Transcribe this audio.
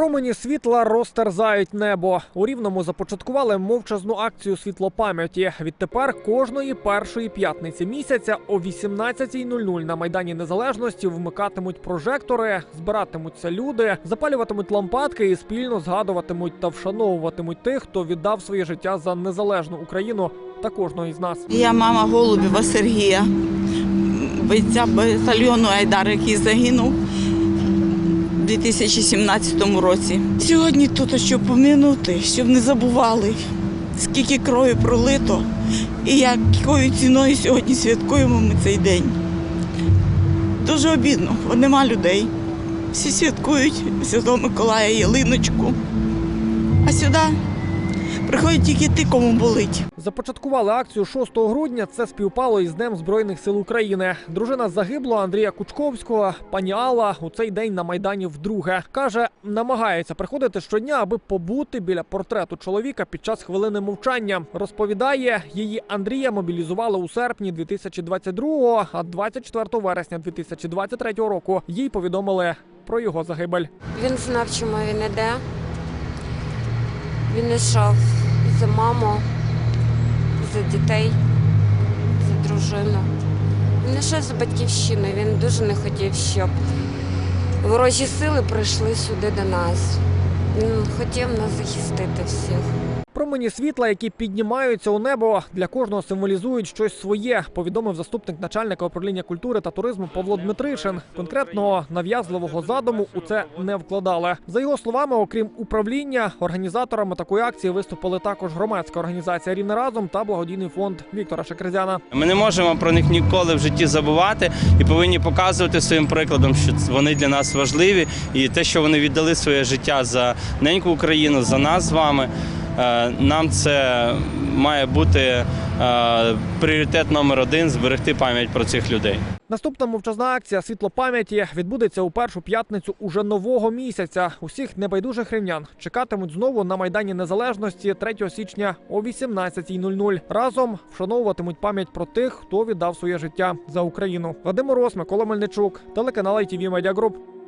Промені світла розтерзають небо. У рівному започаткували мовчазну акцію світло пам'яті. Відтепер кожної першої п'ятниці місяця о 18.00 на майдані незалежності вмикатимуть прожектори, збиратимуться люди, запалюватимуть лампадки і спільно згадуватимуть та вшановуватимуть тих, хто віддав своє життя за незалежну Україну та кожного із нас. Я мама Голубєва Сергія, бойця батальйону Айдар, який загинув 2017 році. Сьогодні тут, щоб поминути, щоб не забували, скільки крові пролито і якою ціною сьогодні святкуємо ми цей день. Дуже обідно, бо нема людей. Всі святкують Святого Миколая Ялиночку. А сюди приходять тільки ті, кому болить. Започаткували акцію 6 грудня. Це співпало із Днем Збройних сил України. Дружина загиблого Андрія Кучковського, пані Алла, у цей день на майдані вдруге каже, намагається приходити щодня, аби побути біля портрету чоловіка під час хвилини мовчання. Розповідає, її Андрія мобілізували у серпні 2022-го, а 24 вересня 2023 року їй повідомили про його загибель. Він знав, чому він іде. Він йшов за маму, за дітей, за дружину. Він йшов за батьківщину. Він дуже не хотів, щоб ворожі сили прийшли сюди до нас. Він хотів нас захистити всіх. Промені світла, які піднімаються у небо, для кожного символізують щось своє, повідомив заступник начальника управління культури та туризму Павло Дмитришин. Конкретного нав'язливого задуму у це не вкладали. За його словами, окрім управління, організаторами такої акції виступили також громадська організація Рівне разом та благодійний фонд Віктора Шекерзяна. Ми не можемо про них ніколи в житті забувати і повинні показувати своїм прикладом, що вони для нас важливі, і те, що вони віддали своє життя за неньку Україну, за нас з вами. Е, Нам це має бути е, пріоритет номер один зберегти пам'ять про цих людей. Наступна мовчазна акція Світло пам'яті відбудеться у першу п'ятницю уже нового місяця. Усіх небайдужих рівнян чекатимуть знову на майдані незалежності 3 січня о 18.00. Разом вшановуватимуть пам'ять про тих, хто віддав своє життя за Україну. Вадим Мороз, Микола Мельничук, телеканал ITV Media Group.